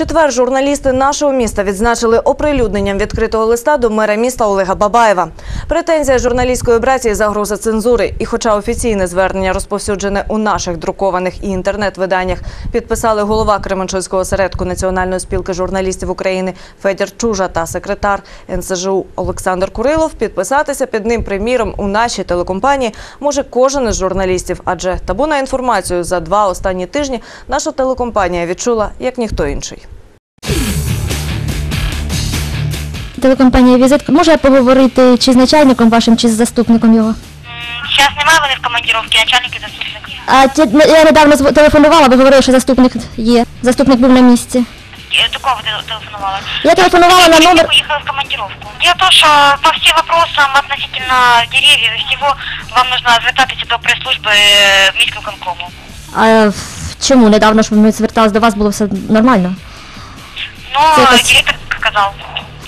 четвер журналісти нашого міста відзначили оприлюдненням відкритого листа до мера міста Олега Бабаєва. Претензія журналістської братії загроза цензури. І хоча офіційне звернення розповсюджене у наших друкованих і інтернет-виданнях, підписали голова Кременчуцького осередку Національної спілки журналістів України Федір Чужа та секретар НСЖУ Олександр Курилов, підписатися під ним приміром у нашій телекомпанії може кожен із журналістів, адже табу на інформацію за два останні тижні наша телекомпанія відчула як ніхто інший. Телекомпанія Візит може поговорити чи з начальником вашим, чи з заступником його? Зараз немає вони в командировці, начальник і заступник. А ті- ну, я недавно зв- телефонувала, ви говорили, що заступник є. Заступник був на місці. Е, До кого ви телефонували? Я телефонувала на номер. Уехала в командировку. Дело в том, что по всем вопросам относительно деревьев и всего вам нужно звертатися до прес-служби е, міськвиконкому. А в- чому недавно ж ми зверталися до вас, було все нормально? Ну, Це якась- директор сказал.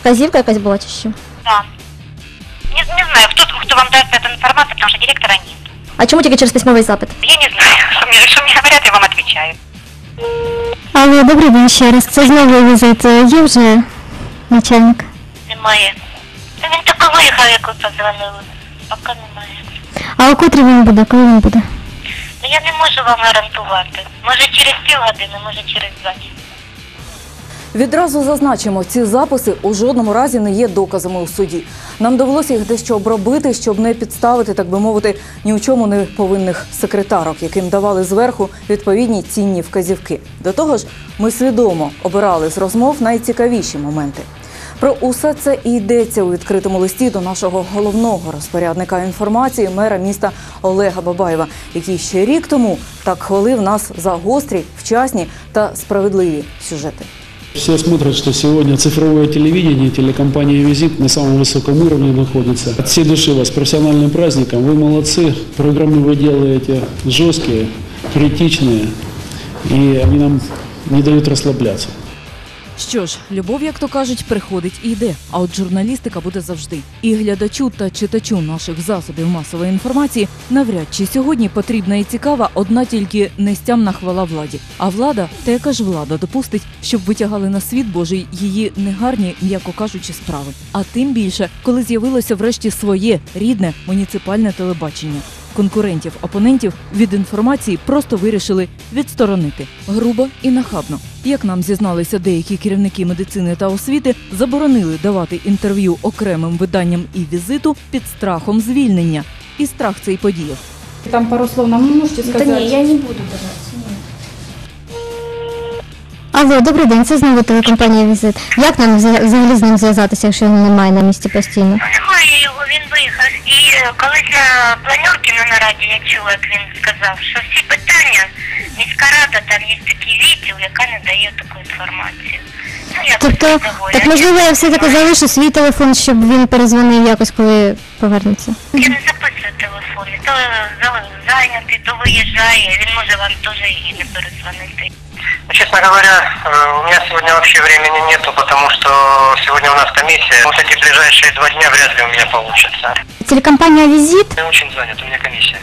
Вказівка якась була чи що? Да. Не, не знаю, кто, кто вам даст эту информацию, потому что директора нет. А чому тільки через письмовий запит? Я не знаю, что мне, что мне говорят, я вам отвечаю. Алло, добрий день ще раз. Це знову візит. Є вже начальник? Немає. Він тільки виїхав, як ви позвонили. Поки немає. А о котрій він буде? Коли він буде? Ну я не можу вам гарантувати. Може через півгодини, може через два. Відразу зазначимо, ці записи у жодному разі не є доказами у суді. Нам довелося їх дещо обробити, щоб не підставити, так би мовити, ні у чому не повинних секретарок, яким давали зверху відповідні цінні вказівки. До того ж, ми свідомо обирали з розмов найцікавіші моменти. Про усе це і йдеться у відкритому листі до нашого головного розпорядника інформації, мера міста Олега Бабаєва, який ще рік тому так хвалив нас за гострі, вчасні та справедливі сюжети. Все смотрят, что сегодня цифровое телевидение, телекомпания «Визит» на самом высоком уровне находится. От всей души вас профессиональным праздником. Вы молодцы. Программы вы делаете жесткие, критичные. И они нам не дают расслабляться. Що ж, любов, як то кажуть, приходить і йде. А от журналістика буде завжди. І глядачу та читачу наших засобів масової інформації навряд чи сьогодні потрібна і цікава одна тільки нестямна хвала владі. А влада, та яка ж влада допустить, щоб витягали на світ Божий її негарні, м'яко кажучи, справи. А тим більше, коли з'явилося врешті своє рідне муніципальне телебачення. Конкурентів, опонентів від інформації просто вирішили відсторонити грубо і нахабно. Як нам зізналися деякі керівники медицини та освіти, заборонили давати інтерв'ю окремим виданням і візиту під страхом звільнення. І страх цей подіяв. Там пару слов нам можете сказать? не буду бажатися. Алло, добрий день, це знову телекомпанія Візит. Як нам взагалі з ним зв'язатися, якщо немає на місці постійно? Колись на планерці на нараді я чула, як він сказав, що всі питання, міська рада, там є такий відділ, яка не дає таку інформацію. Ну, я Тобто, так можливо, я все-таки залишу свій телефон, щоб він перезвонив якось, коли повернеться. Я не записую телефон, то зайнятий, то виїжджає, він може вам теж і не перезвонити. Ну, Честно говоря, э, у меня сегодня вообще времени нету, потому что сегодня у нас комиссия. Вот эти ближайшие два дня вряд ли у меня получится. Телекомпанія Візит Я очень занят, у меня комиссия.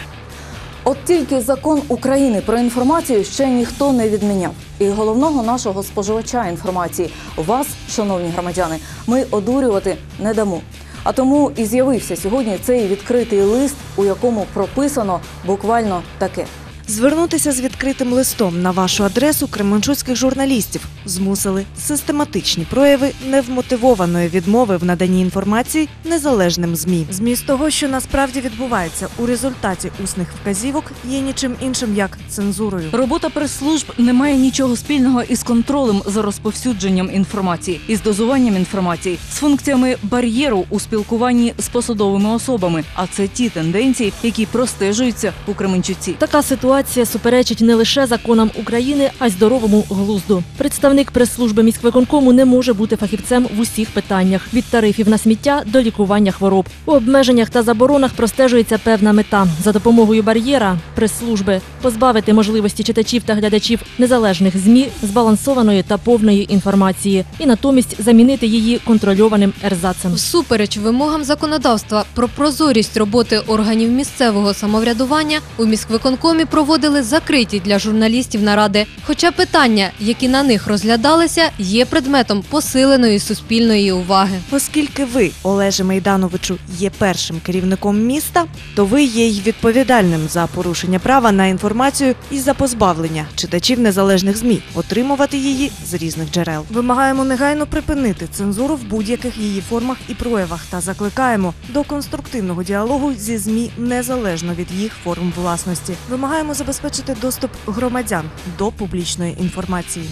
От тільки закон України про інформацію ще ніхто не відміняв. І головного нашого споживача інформації вас, шановні громадяни, ми одурювати не дамо. А тому і з'явився сьогодні цей відкритий лист, у якому прописано буквально таке. Звернутися з відкритим листом на вашу адресу кременчуцьких журналістів змусили систематичні прояви невмотивованої відмови в наданні інформації незалежним змі. Зміст того, що насправді відбувається у результаті усних вказівок, є нічим іншим як цензурою. Робота прес-служб не має нічого спільного із контролем за розповсюдженням інформації, із дозуванням інформації, з функціями бар'єру у спілкуванні з посадовими особами. А це ті тенденції, які простежуються у Кременчуці. Така ситуація суперечить не лише законам України, а й здоровому глузду. Представник прес-служби міськвиконкому не може бути фахівцем в усіх питаннях від тарифів на сміття до лікування хвороб. У обмеженнях та заборонах простежується певна мета за допомогою бар'єра прес-служби позбавити можливості читачів та глядачів незалежних змі збалансованої та повної інформації і натомість замінити її контрольованим ерзацем. Всупереч вимогам законодавства про прозорість роботи органів місцевого самоврядування у міськвиконкомі проводять проводили закриті для журналістів наради. Хоча питання, які на них розглядалися, є предметом посиленої суспільної уваги. Оскільки ви, Олеже Майдановичу, є першим керівником міста, то ви є й відповідальним за порушення права на інформацію і за позбавлення читачів незалежних змі, отримувати її з різних джерел. Вимагаємо негайно припинити цензуру в будь-яких її формах і проявах та закликаємо до конструктивного діалогу зі змі незалежно від їх форм власності. Вимагаємо забезпечити доступ громадян до публічної інформації.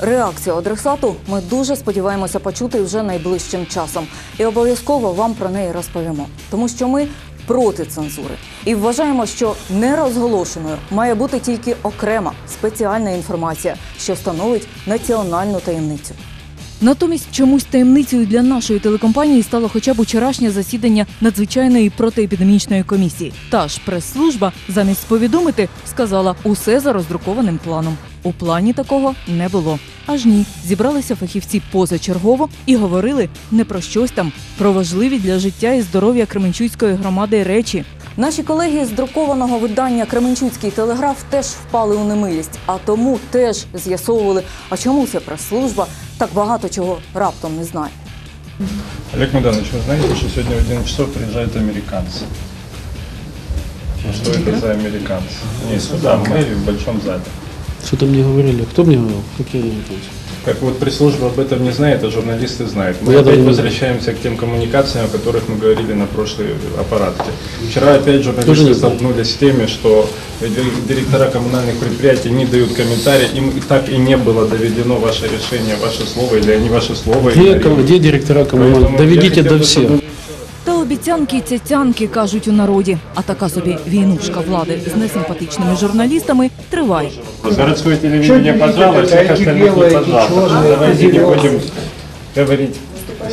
Реакцію адресату ми дуже сподіваємося почути вже найближчим часом. І обов'язково вам про неї розповімо. Тому що ми проти цензури і вважаємо, що нерозголошеною має бути тільки окрема спеціальна інформація, що становить національну таємницю. Натомість чомусь таємницею для нашої телекомпанії стало хоча б вчорашнє засідання надзвичайної протиепідемічної комісії. Та ж прес-служба замість повідомити сказала усе за роздрукованим планом. У плані такого не було. Аж ні, зібралися фахівці позачергово і говорили не про щось там, про важливі для життя і здоров'я Кременчуцької громади речі. Наші колеги з друкованого видання Кременчуцький телеграф теж впали у немилість, а тому теж з'ясовували, а чому ця прес-служба так багато чого раптом не знає. Олег Майданович, вы знаете, что сегодня в 11 часов приезжают американцы? Ну, Что это за американцы? Не сюда, в мэрию, в большом зале. Что-то мне говорили. Кто мне говорил? Какие они американцы? Как вот пресс-служба об этом не знает, а журналисты знают. Мы Ну, я опять не возвращаемся к тем коммуникациям, о которых мы говорили на прошлой аппаратке. Вчера опять журналисты столкнулись с теми, что ди- директора коммунальных предприятий не дают комментарии, им и так и не было доведено ваше решение, ваше слово, или они ваше слово Где, где директора коммунальных? Доведите до всех. чтобы Та обіцянки цяцянки кажуть у народі. А така собі війнушка влади з несимпатичними журналістами триває. Городское телевидение, пожалуйста, всех остальных не пожалуйста. Давайте не будем говорить.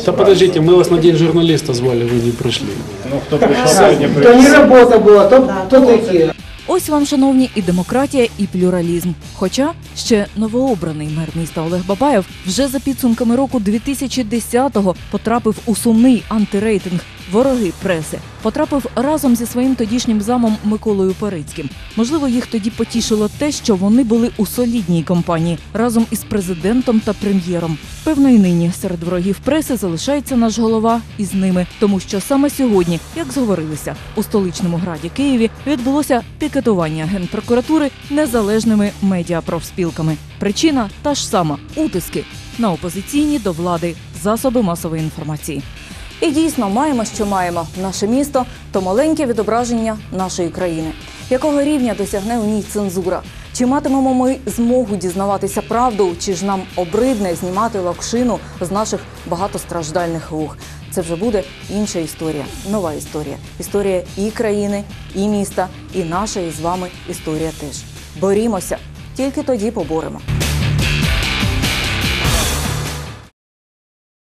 Да подождите, мы вас на день журналиста звали, вы не пришли. Ну, кто пришел, сегодня То не пришел. работа была, то, то такие. Ось вам, шановні, і демократія, і плюралізм. Хоча ще новообраний мер міста Олег Бабаєв вже за підсумками року 2010-го потрапив у сумний антирейтинг вороги преси. Потрапив разом зі своїм тодішнім замом Миколою Парицьким. Можливо, їх тоді потішило те, що вони були у солідній компанії разом із президентом та прем'єром. Певно, і нині серед ворогів преси залишається наш голова із ними, тому що саме сьогодні, як зговорилися, у столичному граді Києві відбулося пікетування генпрокуратури незалежними медіапрофспілками. Причина та ж сама утиски на опозиційні до влади засоби масової інформації. І дійсно маємо, що маємо. Наше місто то маленьке відображення нашої країни. Якого рівня досягне у ній цензура? Чи матимемо ми змогу дізнаватися правду, чи ж нам обридне знімати лакшину з наших багатостраждальних вух? Це вже буде інша історія, нова історія. Історія і країни, і міста, і наша із вами історія теж. Борімося, тільки тоді поборемо.